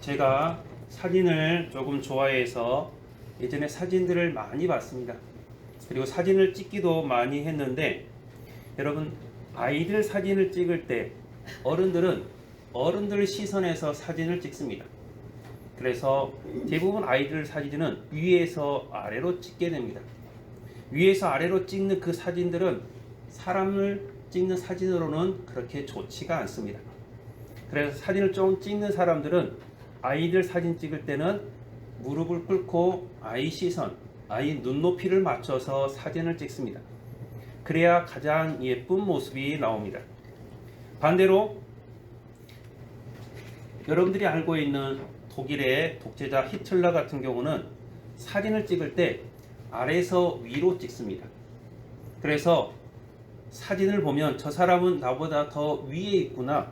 제가 사진을 조금 좋아해서 예전에 사진들을 많이 봤습니다. 그리고 사진을 찍기도 많이 했는데 여러분 아이들 사진을 찍을 때 어른들은 어른들 시선에서 사진을 찍습니다. 그래서 대부분 아이들 사진은 위에서 아래로 찍게 됩니다. 위에서 아래로 찍는 그 사진들은 사람을 찍는 사진으로는 그렇게 좋지가 않습니다. 그래서 사진을 좀 찍는 사람들은 아이들 사진 찍을 때는 무릎을 꿇고 아이 시선, 아이 눈높이를 맞춰서 사진을 찍습니다. 그래야 가장 예쁜 모습이 나옵니다. 반대로 여러분들이 알고 있는 독일의 독재자 히틀러 같은 경우는 사진을 찍을 때 아래에서 위로 찍습니다. 그래서 사진을 보면 저 사람은 나보다 더 위에 있구나.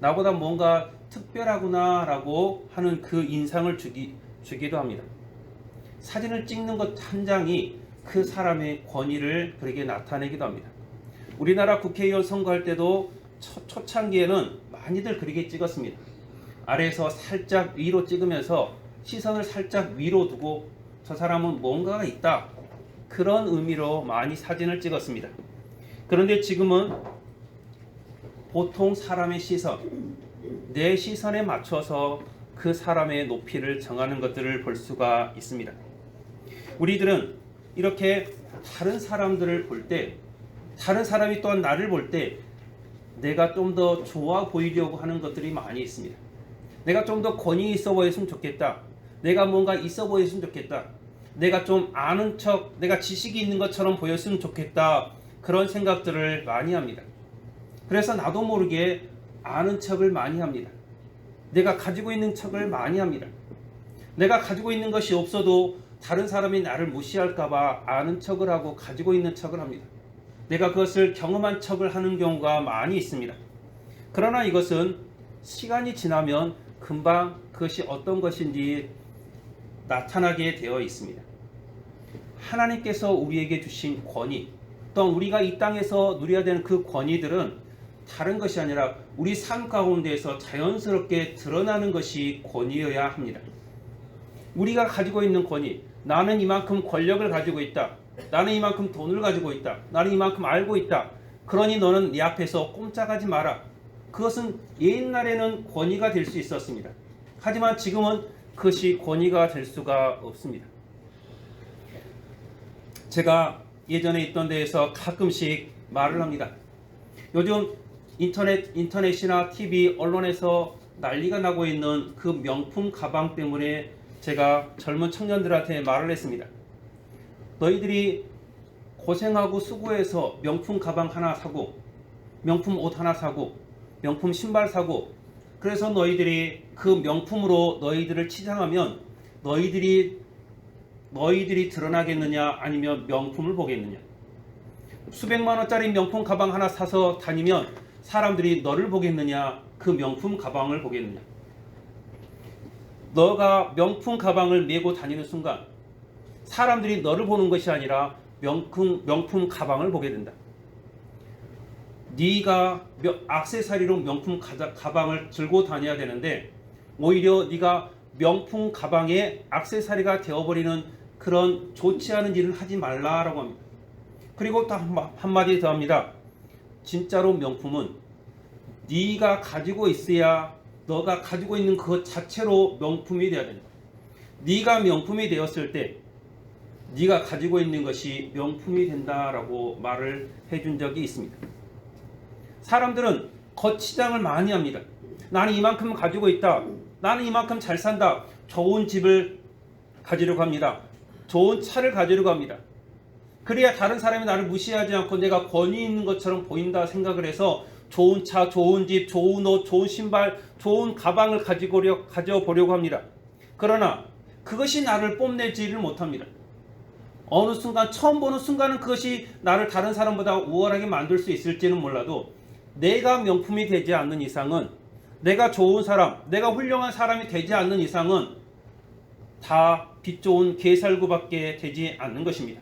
나보다 뭔가 특별하구나 라고 하는 그 인상을 주기, 주기도 합니다. 사진을 찍는 것 한 장이 그 사람의 권위를 그렇게 나타내기도 합니다. 우리나라 국회의원 선거할 때도 초, 초창기에는 많이들 그렇게 찍었습니다. 아래에서 살짝 위로 찍으면서 시선을 살짝 위로 두고 저 사람은 뭔가가 있다. 그런 의미로 많이 사진을 찍었습니다. 그런데 지금은 보통 사람의 시선, 내 시선에 맞춰서 그 사람의 높이를 정하는 것들을 볼 수가 있습니다. 우리들은 이렇게 다른 사람들을 볼 때, 다른 사람이 또한 나를 볼 때, 내가 좀 더 좋아 보이려고 하는 것들이 많이 있습니다. 내가 좀 더 권위 있어 보였으면 좋겠다. 내가 뭔가 있어 보였으면 좋겠다. 내가 좀 아는 척, 내가 지식이 있는 것처럼 보였으면 좋겠다. 그런 생각들을 많이 합니다. 그래서 나도 모르게 아는 척을 많이 합니다. 내가 가지고 있는 척을 많이 합니다. 내가 가지고 있는 것이 없어도 다른 사람이 나를 무시할까봐 아는 척을 하고 가지고 있는 척을 합니다. 내가 그것을 경험한 척을 하는 경우가 많이 있습니다. 그러나 이것은 시간이 지나면 금방 그것이 어떤 것인지 나타나게 되어 있습니다. 하나님께서 우리에게 주신 권위, 또 우리가 이 땅에서 누려야 되는 그 권위들은 다른 것이 아니라 우리 삶 가운데에서 자연스럽게 드러나는 것이 권위여야 합니다. 우리가 가지고 있는 권위, 나는 이만큼 권력을 가지고 있다. 나는 이만큼 돈을 가지고 있다. 나는 이만큼 알고 있다. 그러니 너는 내 앞에서 꼼짝하지 마라. 그것은 옛날에는 권위가 될 수 있었습니다. 하지만 지금은 그것이 권위가 될 수가 없습니다. 제가 예전에 있던 데에서 가끔씩 말을 합니다. 요즘 인터넷, 인터넷이나 TV, 언론에서 난리가 나고 있는 그 명품 가방 때문에 제가 젊은 청년들한테 말을 했습니다. 너희들이 고생하고 수고해서 명품 가방 하나 사고, 명품 옷 하나 사고, 명품 신발 사고, 그래서 너희들이 그 명품으로 너희들을 치장하면 너희들이 너희들이 드러나겠느냐 아니면 명품을 보겠느냐 수백만 원짜리 명품 가방 하나 사서 다니면 사람들이 너를 보겠느냐 그 명품 가방을 보겠느냐 너가 명품 가방을 메고 다니는 순간 사람들이 너를 보는 것이 아니라 명품 명품 가방을 보게 된다. 네가 악세사리로 명품 가방을 들고 다녀야 되는데 오히려 네가 명품 가방에 악세사리가 되어버리는 그런 좋지 않은 일을 하지 말라라고 합니다. 그리고 또 한마디 더 합니다. 진짜로 명품은 네가 가지고 있어야 너가 가지고 있는 그 자체로 명품이 되어야 된다. 네가 명품이 되었을 때 네가 가지고 있는 것이 명품이 된다라고 말을 해준 적이 있습니다. 사람들은 거치장을 많이 합니다. 나는 이만큼 가지고 있다. 나는 이만큼 잘 산다. 좋은 집을 가지려고 합니다. 좋은 차를 가지려고 합니다. 그래야 다른 사람이 나를 무시하지 않고 내가 권위 있는 것처럼 보인다 생각을 해서 좋은 차, 좋은 집, 좋은 옷, 좋은 신발, 좋은 가방을 가지고 가져보려고 합니다. 그러나 그것이 나를 뽐내지를 못합니다. 어느 순간 처음 보는 순간은 그것이 나를 다른 사람보다 우월하게 만들 수 있을지는 몰라도 내가 명품이 되지 않는 이상은 내가 좋은 사람, 내가 훌륭한 사람이 되지 않는 이상은 다 빛 좋은 개살구밖에 되지 않는 것입니다.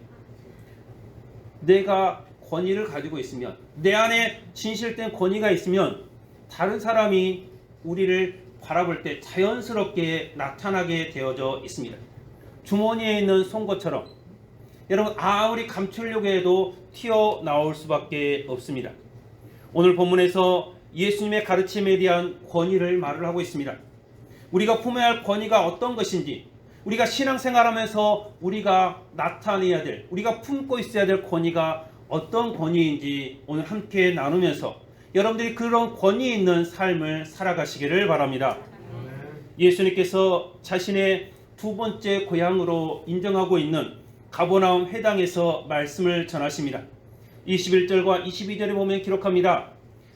내가 권위를 가지고 있으면 내 안에 진실된 권위가 있으면 다른 사람이 우리를 바라볼 때 자연스럽게 나타나게 되어져 있습니다. 주머니에 있는 송곳처럼 여러분 아무리 감추려고 해도 튀어나올 수밖에 없습니다. 오늘 본문에서 예수님의 가르침에 대한 권위를 말을 하고 있습니다. 우리가 품어야 할 권위가 어떤 것인지 우리가 신앙생활하면서 우리가 나타내야 될 우리가 품고 있어야 될 권위가 어떤 권위인지 오늘 함께 나누면서 여러분들이 그런 권위 있는 삶을 살아가시기를 바랍니다. 예수님께서 자신의 두 번째 고향으로 인정하고 있는 가보나움 회당에서 말씀을 전하십니다. 21절과 22절에 보면 기록합니다.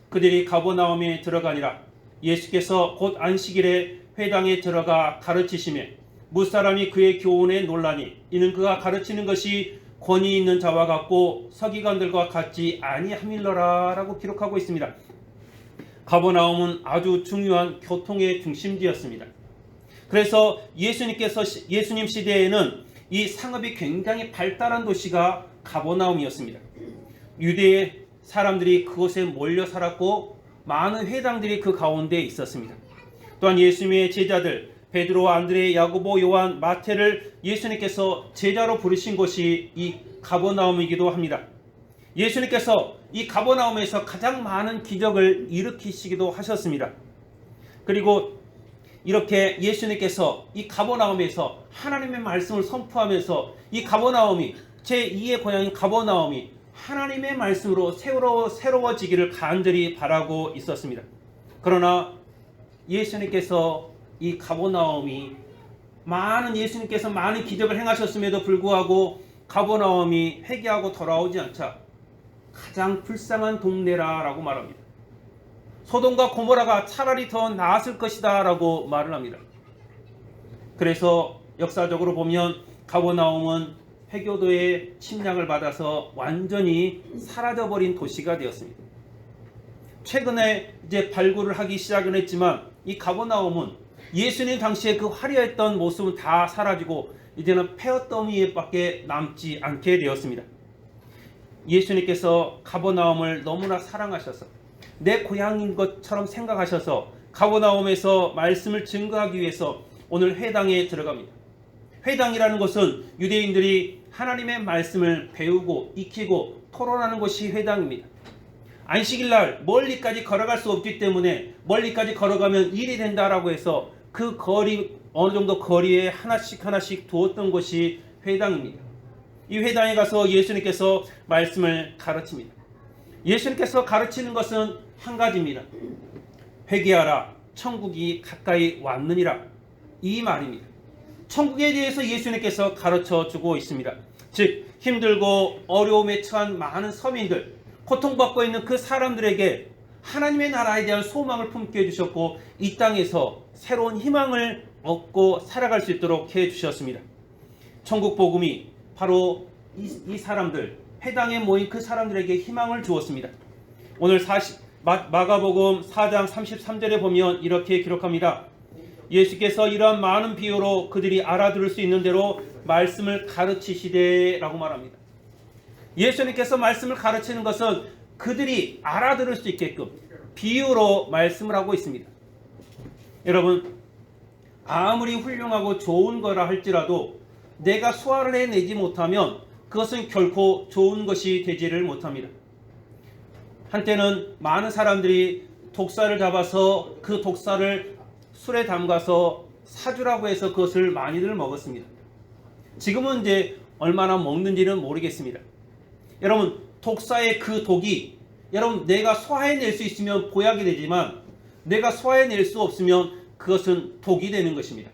그들이 가보나움에 들어가니라 예수께서 곧 안식일에 회당에 들어가 가르치시매 무사람이 그의 교훈에 논라니 이는 그가 가르치는 것이 권위 있는 자와 같고 서기관들과 같지 아니함일러라라고 기록하고 있습니다. 가버나움은 아주 중요한 교통의 중심지였습니다. 그래서 예수님께서 예수님 시대에는 이 상업이 굉장히 발달한 도시가 가버나움이었습니다. 유대의 사람들이 그곳에 몰려 살았고 많은 회당들이 그 가운데 있었습니다. 또한 예수님의 제자들 베드로, 안드레, 야고보, 요한, 마태를 예수님께서 제자로 부르신 곳이 이 가버나움이기도 합니다. 예수님께서 이 가버나움에서 가장 많은 기적을 일으키시기도 하셨습니다. 그리고 이렇게 예수님께서 이 가버나움에서 하나님의 말씀을 선포하면서 이 가버나움이 제2의 고향인 가버나움이 하나님의 말씀으로 새로, 새로워지기를 간절히 바라고 있었습니다. 그러나 예수님께서 이 가보나움이 많은 예수님께서 많은 기적을 행하셨음에도 불구하고 가보나움이 회개하고 돌아오지 않자 가장 불쌍한 동네라라고 말합니다. 소돔과 고모라가 차라리 더 나았을 것이다라고 말을 합니다. 그래서 역사적으로 보면 가보나움은 해교도의 침략을 받아서 완전히 사라져버린 도시가 되었습니다. 최근에 이제 발굴을 하기 시작은 했지만 이 가보나움은 예수님 당시에 그 화려했던 모습은 다 사라지고 이제는 폐허더미에밖에 남지 않게 되었습니다. 예수님께서 가버나움을 너무나 사랑하셔서 내 고향인 것처럼 생각하셔서 가버나움에서 말씀을 증거하기 위해서 오늘 회당에 들어갑니다. 회당이라는 것은 유대인들이 하나님의 말씀을 배우고 익히고 토론하는 것이 회당입니다. 안식일 날 멀리까지 걸어갈 수 없기 때문에 멀리까지 걸어가면 일이 된다라고 해서 그 거리 어느 정도 거리에 하나씩 하나씩 두었던 곳이 회당입니다. 이 회당에 가서 예수님께서 말씀을 가르칩니다. 예수님께서 가르치는 것은 한 가지입니다. 회개하라 천국이 가까이 왔느니라 이 말입니다. 천국에 대해서 예수님께서 가르쳐 주고 있습니다. 즉 힘들고 어려움에 처한 많은 서민들 고통받고 있는 그 사람들에게 하나님의 나라에 대한 소망을 품게 해주셨고 이 땅에서 새로운 희망을 얻고 살아갈 수 있도록 해주셨습니다. 천국 복음이 바로 이, 이 사람들 해당에 모인 그 사람들에게 희망을 주었습니다. 오늘 40, 마, 마가복음 4장 33절에 보면 이렇게 기록합니다. 예수께서 이러한 많은 비유로 그들이 알아들을 수 있는 대로 말씀을 가르치시되라고 말합니다. 예수님께서 말씀을 가르치는 것은 그들이 알아들을 수 있게끔 비유로 말씀을 하고 있습니다. 여러분 아무리 훌륭하고 좋은 거라 할지라도 내가 소화를 해내지 못하면 그것은 결코 좋은 것이 되지를 못합니다. 한때는 많은 사람들이 독사를 잡아서 그 독사를 술에 담가서 사주라고 해서 그것을 많이들 먹었습니다. 지금은 이제 얼마나 먹는지는 모르겠습니다. 여러분 독사의 그 독이 여러분 내가 소화해낼 수 있으면 보약이 되지만 내가 소화해낼 수 없으면 그것은 독이 되는 것입니다.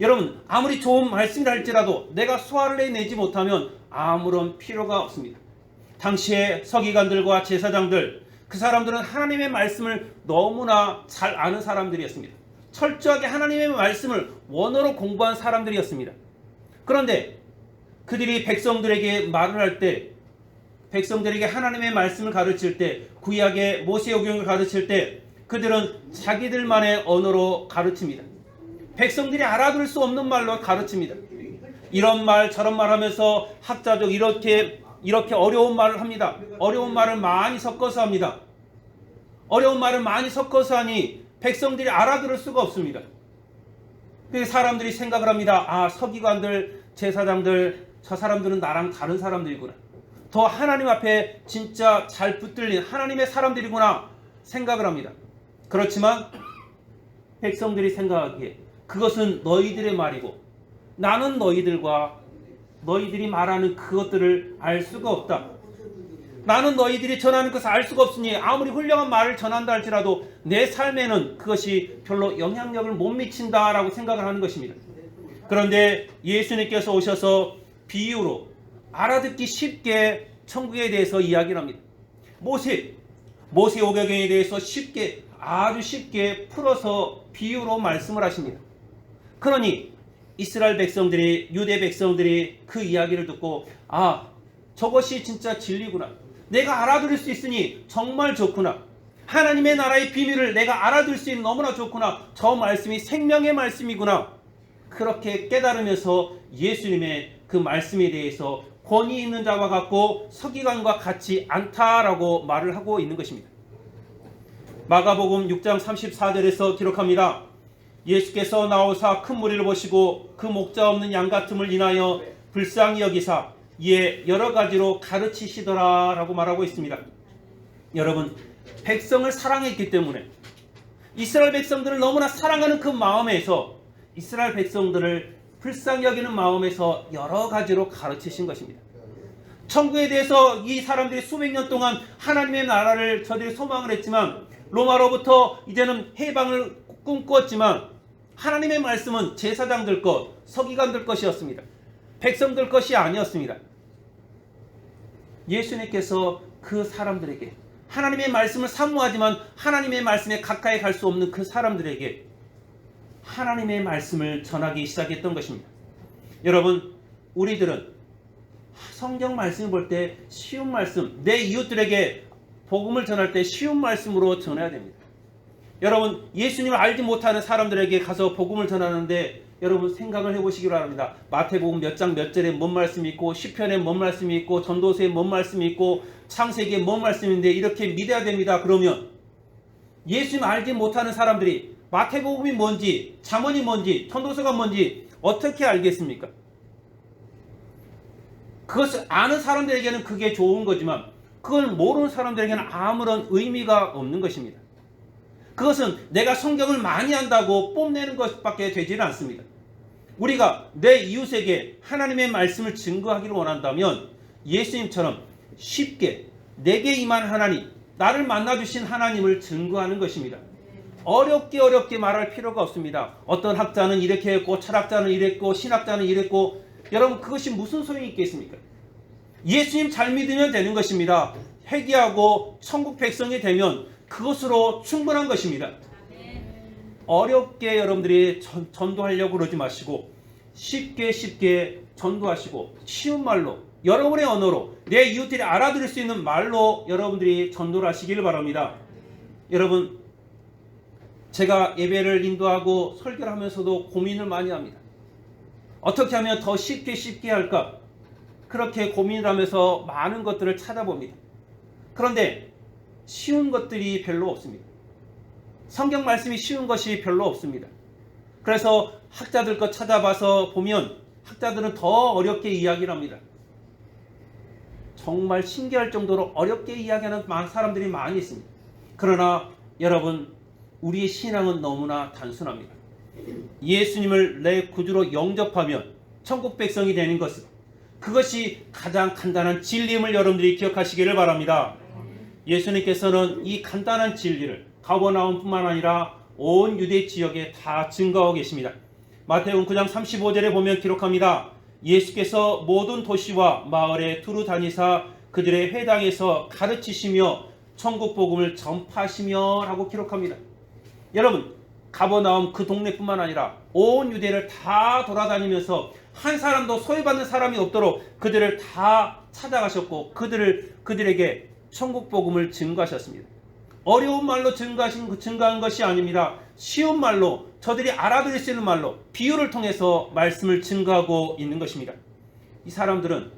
여러분 아무리 좋은 말씀을 할지라도 내가 소화를 해내지 못하면 아무런 필요가 없습니다. 당시에 서기관들과 제사장들 그 사람들은 하나님의 말씀을 너무나 잘 아는 사람들이었습니다. 철저하게 하나님의 말씀을 원어로 공부한 사람들이었습니다. 그런데 그들이 백성들에게 말을 할 때 백성들에게 하나님의 말씀을 가르칠 때 구약의 모세 오경을 가르칠 때 그들은 자기들만의 언어로 가르칩니다. 백성들이 알아들을 수 없는 말로 가르칩니다. 이런 말 저런 말 하면서 학자적 이렇게 이렇게 어려운 말을 합니다. 어려운 말을 많이 섞어서 합니다. 어려운 말을 많이 섞어서 하니 백성들이 알아들을 수가 없습니다. 그 사람들이 생각을 합니다. 아, 서기관들, 제사장들, 저 사람들은 나랑 다른 사람들이구나. 더 하나님 앞에 진짜 잘 붙들린 하나님의 사람들이구나 생각을 합니다. 그렇지만 백성들이 생각하기에 그것은 너희들의 말이고 나는 너희들과 너희들이 말하는 그것들을 알 수가 없다. 나는 너희들이 전하는 것을 알 수가 없으니 아무리 훌륭한 말을 전한다 할지라도 내 삶에는 그것이 별로 영향력을 못 미친다라고 생각을 하는 것입니다. 그런데 예수님께서 오셔서 비유로 알아듣기 쉽게 천국에 대해서 이야기를 합니다. 모세, 모세 오경에 대해서 쉽게 아주 쉽게 풀어서 비유로 말씀을 하십니다. 그러니 이스라엘 백성들이 유대 백성들이 그 이야기를 듣고 아 저것이 진짜 진리구나. 내가 알아들을 수 있으니 정말 좋구나. 하나님의 나라의 비밀을 내가 알아들 수 있는 너무나 좋구나. 저 말씀이 생명의 말씀이구나. 그렇게 깨달으면서 예수님의 그 말씀에 대해서 권위 있는 자와 같고 서기관과 같지 않다라고 말을 하고 있는 것입니다. 마가복음 6장 34절에서 기록합니다. 예수께서 나오사 큰 무리를 보시고 그 목자 없는 양 같음을 인하여 불쌍히 여기사 이에 여러 가지로 가르치시더라라고 말하고 있습니다. 여러분 백성을 사랑했기 때문에 이스라엘 백성들을 너무나 사랑하는 그 마음에서 이스라엘 백성들을 불쌍히 여기는 마음에서 여러 가지로 가르치신 것입니다. 천국에 대해서 이 사람들이 수백 년 동안 하나님의 나라를 저들이 소망을 했지만 로마로부터 이제는 해방을 꿈꿨지만 하나님의 말씀은 제사장들 것, 서기관들 것이었습니다. 백성들 것이 아니었습니다. 예수님께서 그 사람들에게 하나님의 말씀을 사모하지만 하나님의 말씀에 가까이 갈 수 없는 그 사람들에게 하나님의 말씀을 전하기 시작했던 것입니다. 여러분, 우리들은 성경 말씀을 볼때 쉬운 말씀, 내 이웃들에게 복음을 전할 때 쉬운 말씀으로 전해야 됩니다. 여러분, 예수님을 알지 못하는 사람들에게 가서 복음을 전하는데 여러분 생각을 해보시기 바랍니다. 마태복음 몇 장 몇 절에 뭔 말씀이 있고 시편에 뭔 말씀이 있고 전도서에 뭔 말씀이 있고 창세기에 뭔 말씀인데 이렇게 믿어야 됩니다. 그러면 예수님 알지 못하는 사람들이 마태복음이 뭔지 잠언이 뭔지 전도서가 뭔지 어떻게 알겠습니까? 그것을 아는 사람들에게는 그게 좋은 거지만 그걸 모르는 사람들에게는 아무런 의미가 없는 것입니다. 그것은 내가 성경을 많이 한다고 뽐내는 것밖에 되지는 않습니다. 우리가 내 이웃에게 하나님의 말씀을 증거하기를 원한다면 예수님처럼 쉽게 내게 임한 하나님, 나를 만나주신 하나님을 증거하는 것입니다. 어렵게 어렵게 말할 필요가 없습니다. 어떤 학자는 이렇게 했고 철학자는 이랬고 신학자는 이랬고 여러분 그것이 무슨 소용이 있겠습니까? 예수님 잘 믿으면 되는 것입니다. 회개하고 천국 백성이 되면 그것으로 충분한 것입니다. 어렵게 여러분들이 전, 전도하려고 그러지 마시고 쉽게 쉽게 전도하시고 쉬운 말로 여러분의 언어로 내 이웃들이 알아들을 수 있는 말로 여러분들이 전도를 하시기를 바랍니다. 여러분 제가 예배를 인도하고 설교를 하면서도 고민을 많이 합니다. 어떻게 하면 더 쉽게 쉽게 할까? 그렇게 고민을 하면서 많은 것들을 찾아봅니다. 그런데 쉬운 것들이 별로 없습니다. 성경 말씀이 쉬운 것이 별로 없습니다. 그래서 학자들 것 찾아봐서 보면 학자들은 더 어렵게 이야기를 합니다. 정말 신기할 정도로 어렵게 이야기하는 사람들이 많이 있습니다. 그러나 여러분, 우리의 신앙은 너무나 단순합니다. 예수님을 내 구주로 영접하면 천국 백성이 되는 것은 그것이 가장 간단한 진리임을 여러분들이 기억하시기를 바랍니다. 예수님께서는 이 간단한 진리를 가버나움뿐만 아니라 온 유대 지역에 다 증거하고 계십니다. 마태복음 9장 35절에 보면 기록합니다. 예수께서 모든 도시와 마을에 두루 다니사 그들의 회당에서 가르치시며 천국 복음을 전파하시며 라고 기록합니다. 여러분 가버나움 그 동네뿐만 아니라 온 유대를 다 돌아다니면서 한 사람도 소외받는 사람이 없도록 그들을 다 찾아가셨고 그들을 그들에게 천국 복음을 증거하셨습니다. 어려운 말로 증거하신 증거한 것이 아닙니다. 쉬운 말로 저들이 알아들을 수 있는 말로 비유를 통해서 말씀을 증거하고 있는 것입니다. 이 사람들은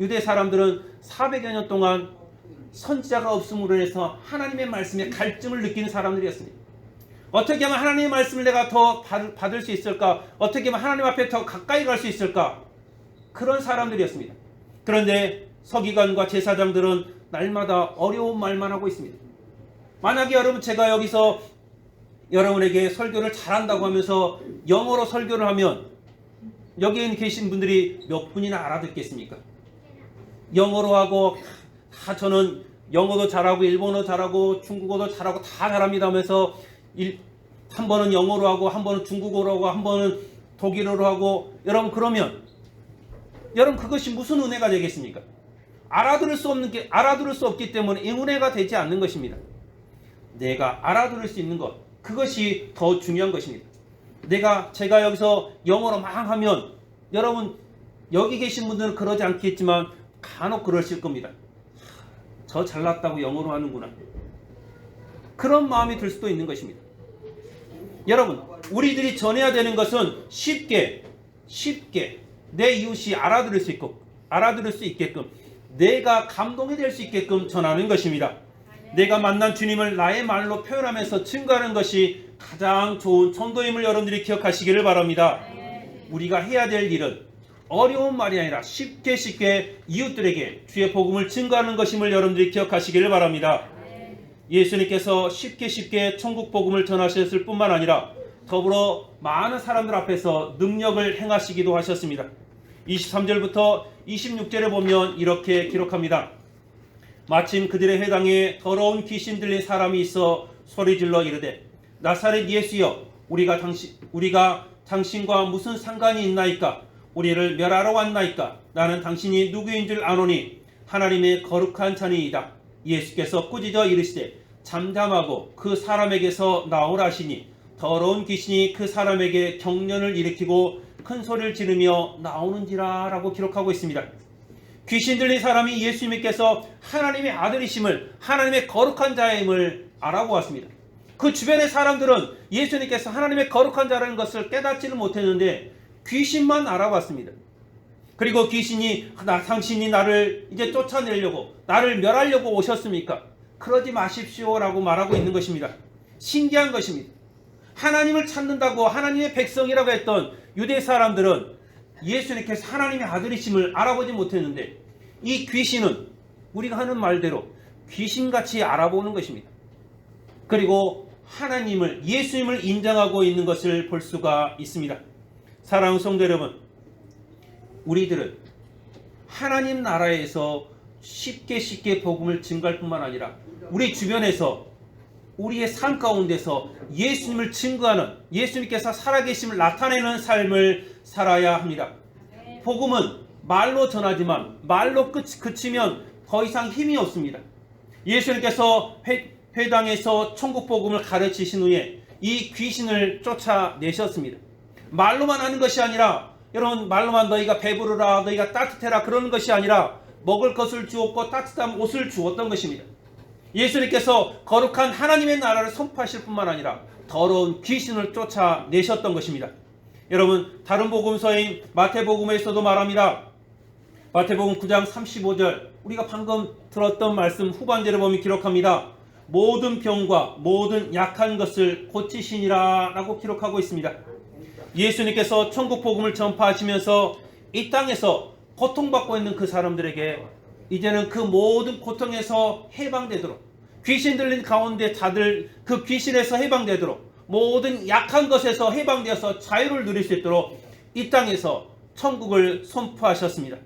유대 사람들은 400여 년 동안 선지자가 없음으로 인해서 하나님의 말씀에 갈증을 느끼는 사람들이었습니다. 어떻게 하면 하나님의 말씀을 내가 더 받- 받을 수 있을까? 어떻게 하면 하나님 앞에 더 가까이 갈 수 있을까? 그런 사람들이었습니다. 그런데 서기관과 제사장들은 날마다 어려운 말만 하고 있습니다. 만약에 여러분 제가 여기서 여러분에게 설교를 잘한다고 하면서 영어로 설교를 하면 여기 계신 분들이 몇 분이나 알아듣겠습니까? 영어로 하고 다 저는 영어도 잘하고 일본어 잘하고 중국어도 잘하고 다 잘합니다 하면서 일, 한 번은 영어로 하고 한 번은 중국어로 하고 한 번은 독일어로 하고 여러분 그러면 여러분 그것이 무슨 은혜가 되겠습니까? 알아들을 수 없는 게 알아들을 수 없기 때문에 이 은혜가 되지 않는 것입니다. 내가 알아들을 수 있는 것 그것이 더 중요한 것입니다. 내가 제가 여기서 영어로 막 하면 여러분 여기 계신 분들은 그러지 않겠지만 간혹 그러실 겁니다. 저 잘났다고 영어로 하는구나. 그런 마음이 들 수도 있는 것입니다. 여러분, 우리들이 전해야 되는 것은 쉽게, 쉽게 내 이웃이 알아들을 수 있고, 알아들을 수 있게끔, 내가 감동이 될 수 있게끔 전하는 것입니다. 내가 만난 주님을 나의 말로 표현하면서 증거하는 것이 가장 좋은 전도임을 여러분들이 기억하시기를 바랍니다. 우리가 해야 될 일은 어려운 말이 아니라 쉽게 쉽게 이웃들에게 주의 복음을 증거하는 것임을 여러분들이 기억하시기를 바랍니다. 예수님께서 쉽게 쉽게 천국 복음을 전하셨을 뿐만 아니라 더불어 많은 사람들 앞에서 능력을 행하시기도 하셨습니다. 23절부터 26절에 보면 이렇게 기록합니다. 마침 그들의 회당에 더러운 귀신 들린 사람이 있어 소리질러 이르되 나사렛 예수여 우리가 당신 우리가 당신과 무슨 상관이 있나이까 우리를 멸하러 왔나이까 나는 당신이 누구인 줄 아노니 하나님의 거룩한 자니이다 예수께서 꾸짖어 이르시되 잠잠하고 그 사람에게서 나오라 하시니 더러운 귀신이 그 사람에게 경련을 일으키고 큰 소리를 지르며 나오는지라 라고 기록하고 있습니다. 귀신 들린 사람이 예수님께서 하나님의 아들이심을 하나님의 거룩한 자임을 알아보았습니다. 그 주변의 사람들은 예수님께서 하나님의 거룩한 자라는 것을 깨닫지는 못했는데 귀신만 알아봤습니다. 그리고 귀신이 나 당신이 나를 이제 쫓아내려고 나를 멸하려고 오셨습니까? 그러지 마십시오라고 말하고 있는 것입니다. 신기한 것입니다. 하나님을 찾는다고 하나님의 백성이라고 했던 유대 사람들은 예수님께서 하나님의 아들이심을 알아보지 못했는데 이 귀신은 우리가 하는 말대로 귀신같이 알아보는 것입니다. 그리고 하나님을 예수님을 인정하고 있는 것을 볼 수가 있습니다. 사랑하는 성도 여러분, 우리들은 하나님 나라에서 쉽게 쉽게 복음을 증가할 뿐만 아니라 우리 주변에서 우리의 삶 가운데서 예수님을 증거하는 예수님께서 살아계심을 나타내는 삶을 살아야 합니다. 복음은 말로 전하지만 말로 끝, 그치면 더 이상 힘이 없습니다. 예수님께서 회, 회당에서 천국 복음을 가르치신 후에 이 귀신을 쫓아내셨습니다. 말로만 하는 것이 아니라 여러분 말로만 너희가 배부르라 너희가 따뜻해라 그러는 것이 아니라 먹을 것을 주었고 따뜻한 옷을 주었던 것입니다. 예수님께서 거룩한 하나님의 나라를 선포하실 뿐만 아니라 더러운 귀신을 쫓아내셨던 것입니다. 여러분 다른 복음서인 마태복음에서도 말합니다. 마태복음 9장 35절 우리가 방금 들었던 말씀 후반절에 보면 기록합니다. 모든 병과 모든 약한 것을 고치시니라 라고 기록하고 있습니다. 예수님께서 천국 복음을 전파하시면서 이 땅에서 고통받고 있는 그 사람들에게 이제는 그 모든 고통에서 해방되도록 귀신 들린 가운데 다들 그 귀신에서 해방되도록 모든 약한 것에서 해방되어서 자유를 누릴 수 있도록 이 땅에서 천국을 선포하셨습니다.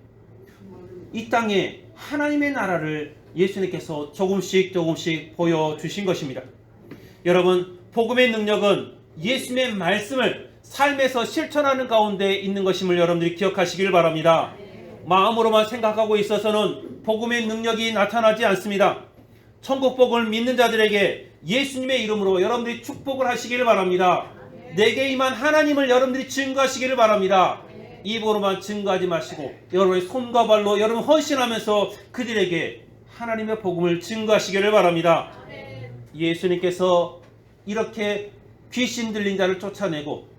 이 땅에 하나님의 나라를 예수님께서 조금씩 조금씩 보여주신 것입니다. 여러분, 복음의 능력은 예수님의 말씀을 삶에서 실천하는 가운데 있는 것임을 여러분들이 기억하시길 바랍니다. 마음으로만 생각하고 있어서는 복음의 능력이 나타나지 않습니다. 천국 복음을 믿는 자들에게 예수님의 이름으로 여러분들이 축복을 하시기를 바랍니다. 내게 임한 하나님을 여러분들이 증거하시기를 바랍니다. 입으로만 증거하지 마시고 여러분의 손과 발로 여러분 헌신하면서 그들에게 하나님의 복음을 증거하시기를 바랍니다. 예수님께서 이렇게 귀신 들린 자를 쫓아내고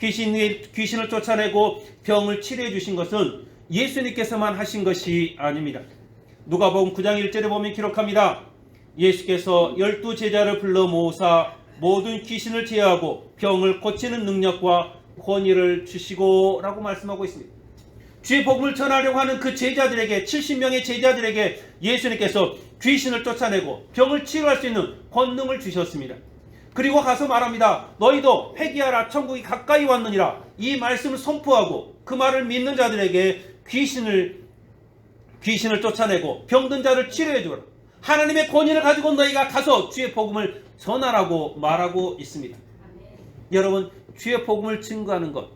귀신, 귀신을 쫓아내고 병을 치료해 주신 것은 예수님께서만 하신 것이 아닙니다. 누가복음 9장 1절에 보면 기록합니다. 예수께서 열두 제자를 불러 모으사 모든 귀신을 제어하고 병을 고치는 능력과 권위를 주시고라고 말씀하고 있습니다. 주의 복음을 전하려고 하는 그 제자들에게 70명의 제자들에게 예수님께서 귀신을 쫓아내고 병을 치료할 수 있는 권능을 주셨습니다. 그리고 가서 말합니다. 너희도 회개하라 천국이 가까이 왔느니라. 이 말씀을 선포하고 그 말을 믿는 자들에게 귀신을 귀신을 쫓아내고 병든 자를 치료해 주라. 하나님의 권위를 가지고 너희가 가서 주의 복음을 전하라고 말하고 있습니다. 여러분, 주의 복음을 증거하는 것,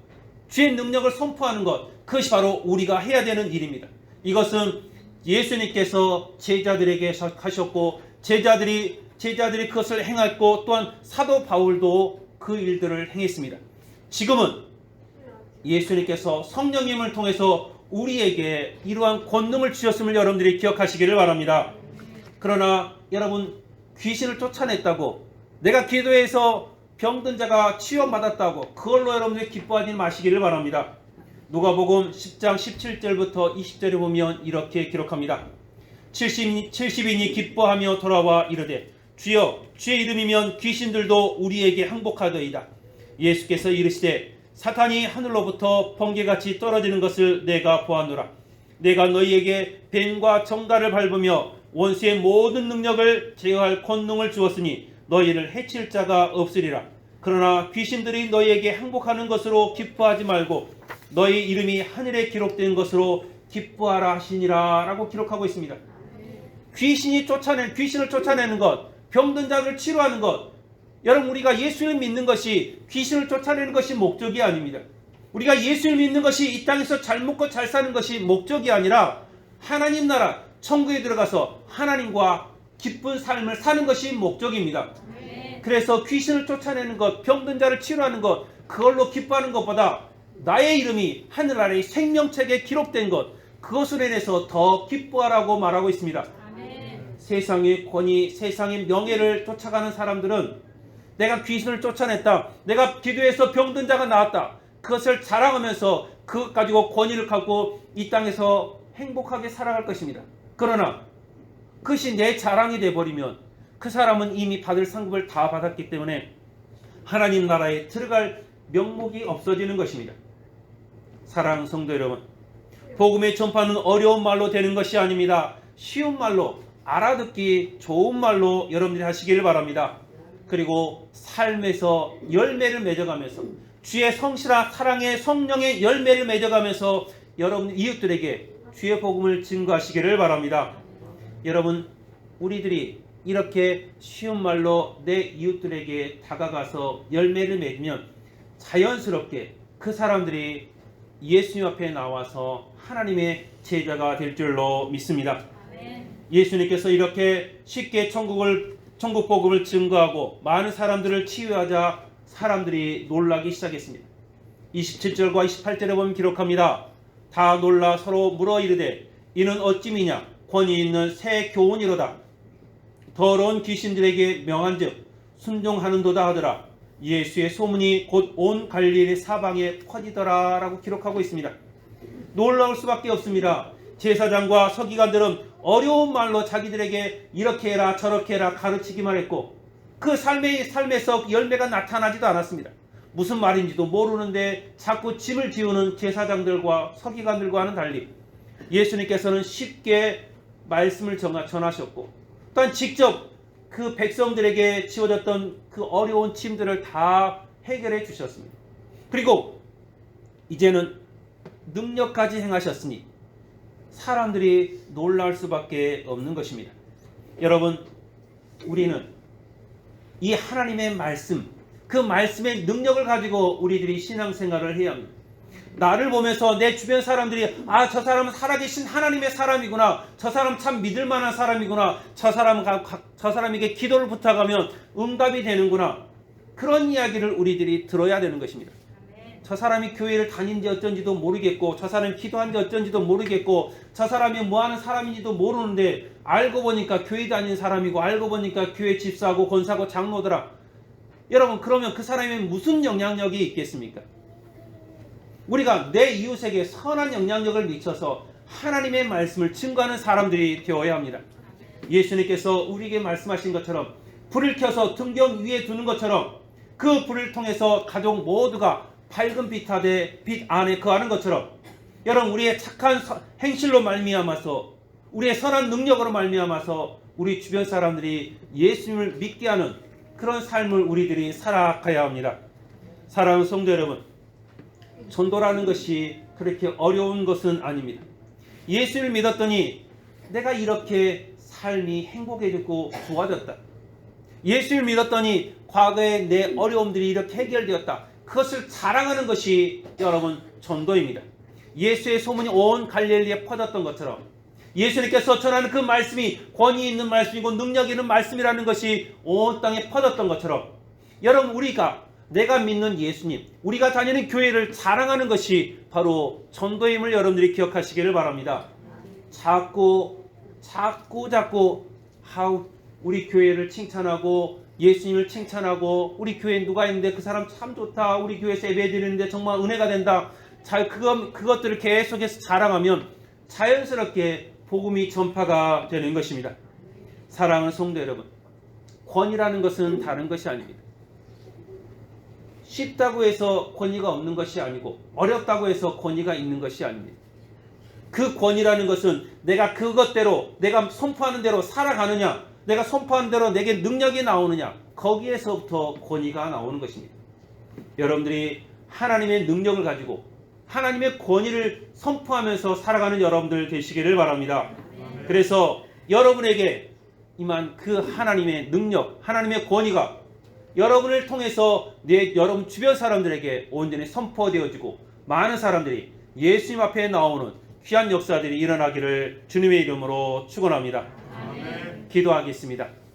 주의 능력을 선포하는 것, 그것이 바로 우리가 해야 되는 일입니다. 이것은 예수님께서 제자들에게 하셨고 제자들이 제자들이 그것을 행했고 또한 사도 바울도 그 일들을 행했습니다. 지금은 예수님께서 성령님을 통해서 우리에게 이러한 권능을 주셨음을 여러분들이 기억하시기를 바랍니다. 그러나 여러분 귀신을 쫓아냈다고 내가 기도해서 병든 자가 치유받았다고 그걸로 여러분들이 기뻐하지 마시기를 바랍니다. 누가복음 10장 17절부터 20절에 보면 이렇게 기록합니다. 70, 70인이 기뻐하며 돌아와 이르되 주여 주의 이름이면 귀신들도 우리에게 항복하더이다. 예수께서 이르시되 사탄이 하늘로부터 번개같이 떨어지는 것을 내가 보았노라. 내가 너희에게 뱀과 정갈을 밟으며 원수의 모든 능력을 제어할 권능을 주었으니 너희를 해칠 자가 없으리라. 그러나 귀신들이 너희에게 항복하는 것으로 기뻐하지 말고 너희 이름이 하늘에 기록된 것으로 기뻐하라 하시니라 라고 기록하고 있습니다. 귀신이 쫓아낸 귀신을 쫓아내는 것, 병든 자를 치료하는 것. 여러분 우리가 예수를 믿는 것이 귀신을 쫓아내는 것이 목적이 아닙니다. 우리가 예수를 믿는 것이 이 땅에서 잘 먹고 잘 사는 것이 목적이 아니라 하나님 나라 천국에 들어가서 하나님과 기쁜 삶을 사는 것이 목적입니다. 그래서 귀신을 쫓아내는 것, 병든 자를 치료하는 것, 그걸로 기뻐하는 것보다 나의 이름이 하늘 아래 생명책에 기록된 것, 그것을 인해서 더 기뻐하라고 말하고 있습니다. 세상의 권위, 세상의 명예를 쫓아가는 사람들은 내가 귀신을 쫓아냈다. 내가 기도해서 병든 자가 나왔다. 그것을 자랑하면서 그것 가지고 권위를 갖고 이 땅에서 행복하게 살아갈 것입니다. 그러나 그것이 내 자랑이 돼버리면 그 사람은 이미 받을 상급을 다 받았기 때문에 하나님 나라에 들어갈 명목이 없어지는 것입니다. 사랑 성도 여러분, 복음의 전파는 어려운 말로 되는 것이 아닙니다. 쉬운 말로 알아듣기 좋은 말로 여러분들이 하시기를 바랍니다. 그리고 삶에서 열매를 맺어가면서 주의 성실한 사랑의 성령의 열매를 맺어가면서 여러분 이웃들에게 주의 복음을 증거하시기를 바랍니다. 여러분 우리들이 이렇게 쉬운 말로 내 이웃들에게 다가가서 열매를 맺으면 자연스럽게 그 사람들이 예수님 앞에 나와서 하나님의 제자가 될 줄로 믿습니다. 예수님께서 이렇게 쉽게 천국을 천국 복음을 증거하고 많은 사람들을 치유하자 사람들이 놀라기 시작했습니다. 27절과 28절에 보면 기록합니다. 다 놀라 서로 물어 이르되 이는 어찌미냐 권위 있는 새 교훈이로다. 더러운 귀신들에게 명한즉 순종하는도다 하더라. 예수의 소문이 곧 온 갈릴리 사방에 퍼지더라라고 기록하고 있습니다. 놀라울 수밖에 없습니다. 제사장과 서기관들은 어려운 말로 자기들에게 이렇게 해라 저렇게 해라 가르치기만 했고 그 삶의 삶에서 열매가 나타나지도 않았습니다. 무슨 말인지도 모르는데 자꾸 짐을 지우는 제사장들과 서기관들과는 달리 예수님께서는 쉽게 말씀을 전하셨고 또한 직접 그 백성들에게 지워졌던 그 어려운 짐들을 다 해결해 주셨습니다. 그리고 이제는 능력까지 행하셨으니 사람들이 놀랄 수밖에 없는 것입니다. 여러분, 우리는 이 하나님의 말씀, 그 말씀의 능력을 가지고 우리들이 신앙생활을 해야 합니다. 나를 보면서 내 주변 사람들이 아 저 사람은 살아계신 하나님의 사람이구나 저 사람 참 믿을 만한 사람이구나 저 사람 저 사람에게 기도를 부탁하면 응답이 되는구나 그런 이야기를 우리들이 들어야 되는 것입니다. 저 사람이 교회를 다닌지 어쩐지도 모르겠고 저 사람이 기도한지 어쩐지도 모르겠고 저 사람이 뭐 하는 사람인지도 모르는데 알고 보니까 교회 다니는 사람이고 알고 보니까 교회 집사고 권사고 장로더라. 여러분 그러면 그 사람이 무슨 영향력이 있겠습니까? 우리가 내 이웃에게 선한 영향력을 미쳐서 하나님의 말씀을 증거하는 사람들이 되어야 합니다. 예수님께서 우리에게 말씀하신 것처럼 불을 켜서 등경 위에 두는 것처럼 그 불을 통해서 가족 모두가 밝은 빛 아래 빛 안에 거하는 것처럼 여러분 우리의 착한 서- 행실로 말미암아서 우리의 선한 능력으로 말미암아서 우리 주변 사람들이 예수님을 믿게 하는 그런 삶을 우리들이 살아가야 합니다. 사랑하는 성도 여러분, 전도라는 것이 그렇게 어려운 것은 아닙니다. 예수를 믿었더니 내가 이렇게 삶이 행복해지고 좋아졌다. 예수를 믿었더니 과거의 내 어려움들이 이렇게 해결되었다. 그것을 자랑하는 것이 여러분 전도입니다. 예수의 소문이 온 갈릴리에 퍼졌던 것처럼 예수님께서 전하는 그 말씀이 권위 있는 말씀이고 능력 있는 말씀이라는 것이 온 땅에 퍼졌던 것처럼 여러분 우리가 내가 믿는 예수님, 우리가 다니는 교회를 자랑하는 것이 바로 전도임을 여러분들이 기억하시기를 바랍니다. 자꾸 자꾸 자꾸 하우 우리 교회를 칭찬하고 예수님을 칭찬하고 우리 교회에 누가 있는데 그 사람 참 좋다. 우리 교회에서 예배 드리는데 정말 은혜가 된다. 자 그거 그것들을 계속해서 자랑하면 자연스럽게 복음이 전파가 되는 것입니다. 사랑하는 성도 여러분, 권위라는 것은 다른 것이 아닙니다. 쉽다고 해서 권위가 없는 것이 아니고 어렵다고 해서 권위가 있는 것이 아닙니다. 그 권위라는 것은 내가 그것대로 내가 선포하는 대로 살아가느냐 내가 선포하는 대로 내게 능력이 나오느냐 거기에서부터 권위가 나오는 것입니다. 여러분들이 하나님의 능력을 가지고 하나님의 권위를 선포하면서 살아가는 여러분들 되시기를 바랍니다. 그래서 여러분에게 임한 그 하나님의 능력, 하나님의 권위가 여러분을 통해서 내 여러분 주변 사람들에게 온전히 선포되어지고 많은 사람들이 예수님 앞에 나오는 귀한 역사들이 일어나기를 주님의 이름으로 축원합니다. 기도하겠습니다.